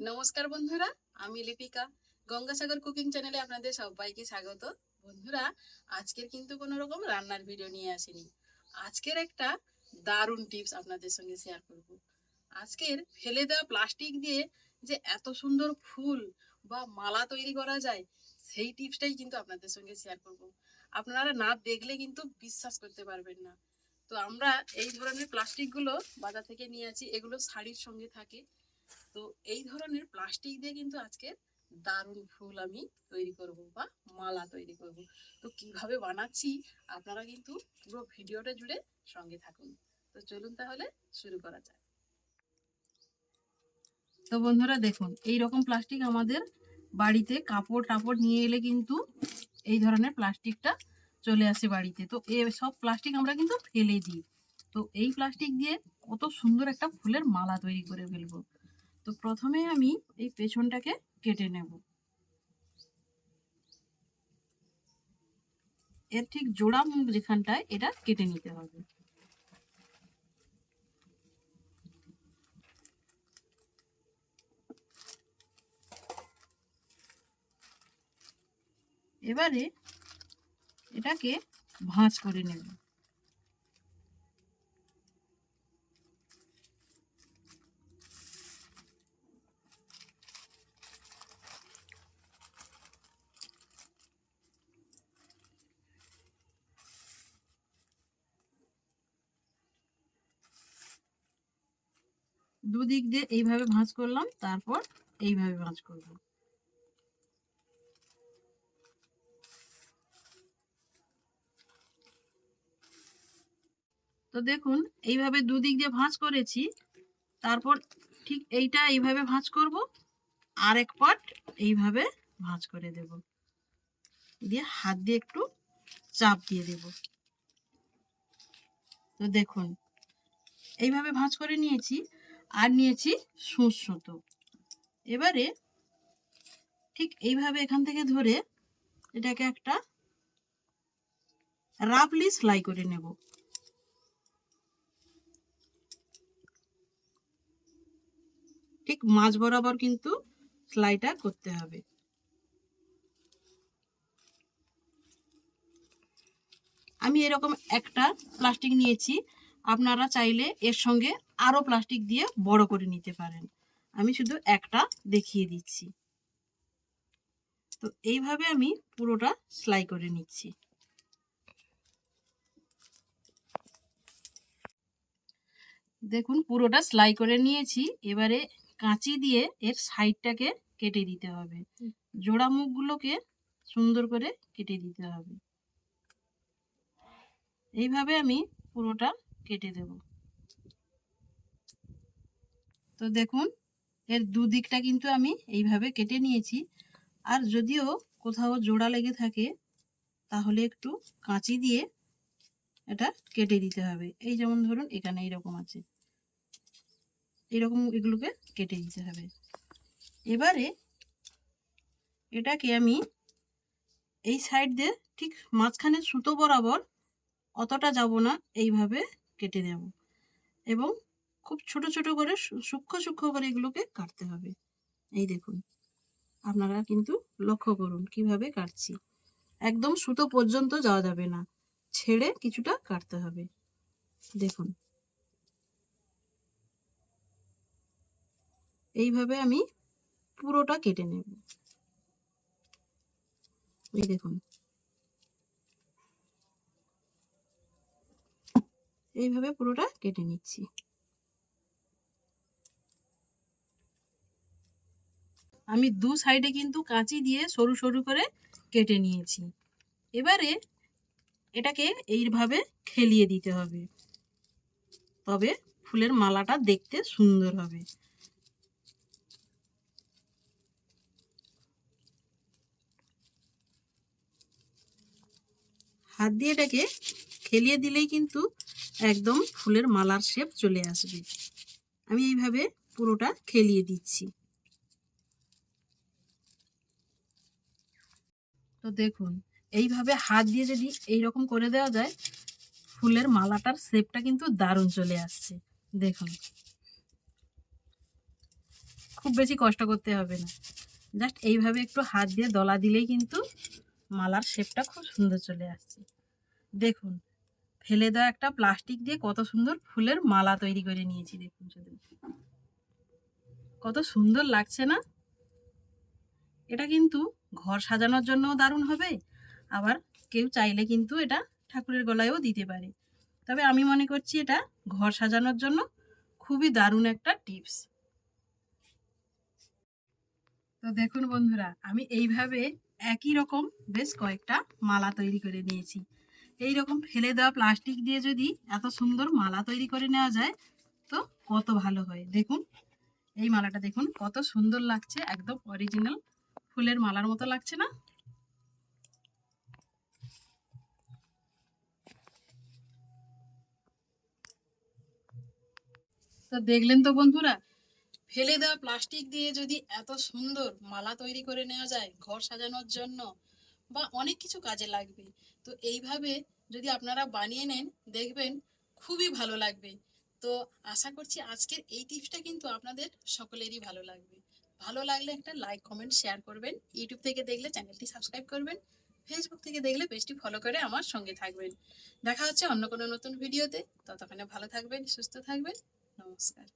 নমস্কার বন্ধুরা, আমি লিপিকা। গঙ্গাসাগর কুকিং চ্যানেলে আপনাদের সবাইকে স্বাগত। বন্ধুরা, আজকের কিন্তু কোনো রকম রান্নার ভিডিও নিয়ে আসিনি। আজকের একটা দারুণ টিপস আপনাদের সঙ্গে শেয়ার করব। আজকের ফেলে দেওয়া প্লাস্টিক দিয়ে যে এত সুন্দর ফুল বা মালা তৈরি করা যায়, সেই টিপসটাই কিন্তু আপনাদের সঙ্গে শেয়ার করব। আপনারা না দেখলে কিন্তু বিশ্বাস করতে পারবেন না। তো আমরা এই ধরনের প্লাস্টিকগুলো বাজার থেকে নিয়ে আছি এগুলো শাড়ির সঙ্গে থাকে। তো এই ধরনের প্লাস্টিক দিয়ে কিন্তু আজকে দারুণ ফুল আমি তৈরি করব বা মালা তৈরি করব। তো কীভাবে বানাচ্ছি আপনারা কিন্তু পুরো ভিডিওটা জুড়ে সঙ্গে থাকুন। তো চলুন তাহলে শুরু করা যাক। তো বন্ধুরা দেখুন এই রকম প্লাস্টিক আমাদের বাড়িতে কাপড় টাপড় নিয়ে এলে কিন্তু এই ধরনের প্লাস্টিকটা চলে আসে বাড়িতে। তো এ সব প্লাস্টিক আমরা কিন্তু ফেলে দিই। তো এই প্লাস্টিক দিয়ে কত সুন্দর একটা ফুলের মালা তৈরি করে ফেলব। তো প্রথমে আমি এই পেছনটাকে কেটে নেব। এর ঠিক জোড়া মুখ যেখানটায়, এটা কেটে নিতে হবে। এবারে এটাকে ভাঁজ করে নেব। দুদিক দিয়ে এইভাবে ভাঁজ করলাম, তারপর এইভাবে ভাঁজ করব। তো দেখুন, এইভাবে দুদিক দিয়ে ভাঁজ করেছি, তারপর ঠিক এইটা এইভাবে ভাঁজ করব আর এক পাট এইভাবে ভাঁজ করে দেব। দিয়ে হাত দিয়ে একটু চাপ দিয়ে দেব। তো দেখুন, এইভাবে ভাঁজ করে নিয়েছি আর নিয়েছি সুঁচ এবারে ঠিক এইভাবে এখান থেকে ধরে এটাকে একটা রাফলি সেলাই করে নেব। ঠিক মাঝ বরাবর কিন্তু সেলাইটা করতে হবে। আমি এরকম একটা প্লাস্টিক নিয়েছি আপনারা চাইলে এর সঙ্গে আরও প্লাস্টিক দিয়ে বড় করে নিতে পারেন। আমি শুধু একটা দেখিয়ে দিচ্ছি। তো এইভাবে আমি পুরোটা সেলাই করে নিচ্ছি। দেখুন, পুরোটা সেলাই করে নিয়েছি। এবারে কাঁচি দিয়ে এর সাইডটাকে কেটে দিতে হবে। জোড়া মুখগুলোকে সুন্দর করে কেটে দিতে হবে। এইভাবে আমি পুরোটা কেটে দেব। তো দেখুন, এর দুদিকটা কিন্তু আমি এইভাবে কেটে নিয়েছি। আর যদিও কোথাও জোড়া লেগে থাকে, তাহলে একটু কাঁচি দিয়ে এটা কেটে দিতে হবে। এই যেমন ধরুন, এখানে এইরকম আছে। এরকম এগুলোকে কেটে দিতে হবে। এবারে এটাকে আমি এই সাইড দিয়ে ঠিক মাঝখানে সুতো বরাবর অতটা যাব না, এইভাবে কেটে দেব এবং খুব ছোট ছোট করে সূক্ষ্ম সূক্ষ্ম করে এগুলোকে কাটতে হবে। এই দেখুন, আপনারা কিন্তু লক্ষ্য করুন কীভাবে কাটছি। একদম সুতো পর্যন্ত যাওয়া যাবে না, ছেড়ে কিছুটা কাটতে হবে। দেখুন। এইভাবে আমি পুরোটা কেটে নেব। এই দেখুন। এইভাবে পুরোটা কেটে নিচ্ছি। আমি দু সাইডে কিন্তু কাঁচি দিয়ে সরু সরু করে কেটে নিয়েছি। এবারে এটাকে এইভাবে খেলিয়ে দিতে হবে। তবে ফুলের মালাটা দেখতে সুন্দর হবে। হাত দিয়ে এটাকে খেলিয়ে দিলেই কিন্তু একদম ফুলের মালার শেপ চলে আসবে। আমি এইভাবে পুরোটা খেলিয়ে দিচ্ছি। তো দেখুন, এইভাবে হাত দিয়ে যদি এইরকম করে দেওয়া যায়, ফুলের মালাটার শেপটা কিন্তু দারুণ চলে আসছে। দেখুন। খুব বেশি কষ্ট করতে হবে না। জাস্ট এইভাবে একটু হাত দিয়ে দলা দিলেই কিন্তু মালার শেপটা খুব সুন্দর চলে আসছে। দেখুন ফেলে দেওয়া একটা প্লাস্টিক দিয়ে কত সুন্দর ফুলের মালা তৈরি করে নিয়েছি দেখুন শুধু কত সুন্দর লাগছে না? এটা কিন্তু ঘর সাজানোর জন্যও দারুণ হবে, আবার কেউ চাইলে কিন্তু এটা ঠাকুরের গলায়ও দিতে পারে। তবে আমি মনে করছি এটা ঘর সাজানোর জন্য খুবই দারুণ একটা টিপস। তো দেখুন বন্ধুরা, আমি এইভাবে একই রকম বেশ কয়েকটা মালা তৈরি করে নিয়েছি। এই রকম ফেলে দেওয়া প্লাস্টিক দিয়ে যদি এত সুন্দর মালা তৈরি করে নেওয়া যায়, তো কত ভালো হয়। দেখুন, এই মালাটা দেখুন, কত সুন্দর লাগছে, একদম অরিজিনাল ফুলের মালার মতো লাগছে না? তো দেখলেন তো বন্ধুরা, ফেলে দেওয়া প্লাস্টিক দিয়ে যদি এত সুন্দর মালা তৈরি করে নেওয়া যায়, ঘর সাজানোর জন্য বা অনেক কিছু কাজে লাগবে। তো এইভাবে যদি আপনারা বানিয়ে নেন, দেখবেন খুবই ভালো লাগবে। তো আশা করছি আজকের এই টিপসটা কিন্তু আপনাদের সকলেরই ভালো লাগবে। ভালো লাগলে একটা লাইক কমেন্ট শেয়ার করবেন। ইউটিউব থেকে দেখলে চ্যানেলটি সাবস্ক্রাইব করবেন। ফেসবুক থেকে দেখলে পেজটি ফলো করে আমার সঙ্গে থাকবেন। দেখা হচ্ছে অন্য কোনো নতুন ভিডিওতে ততক্ষণে ভালো থাকবেন, সুস্থ থাকবেন। নমস্কার।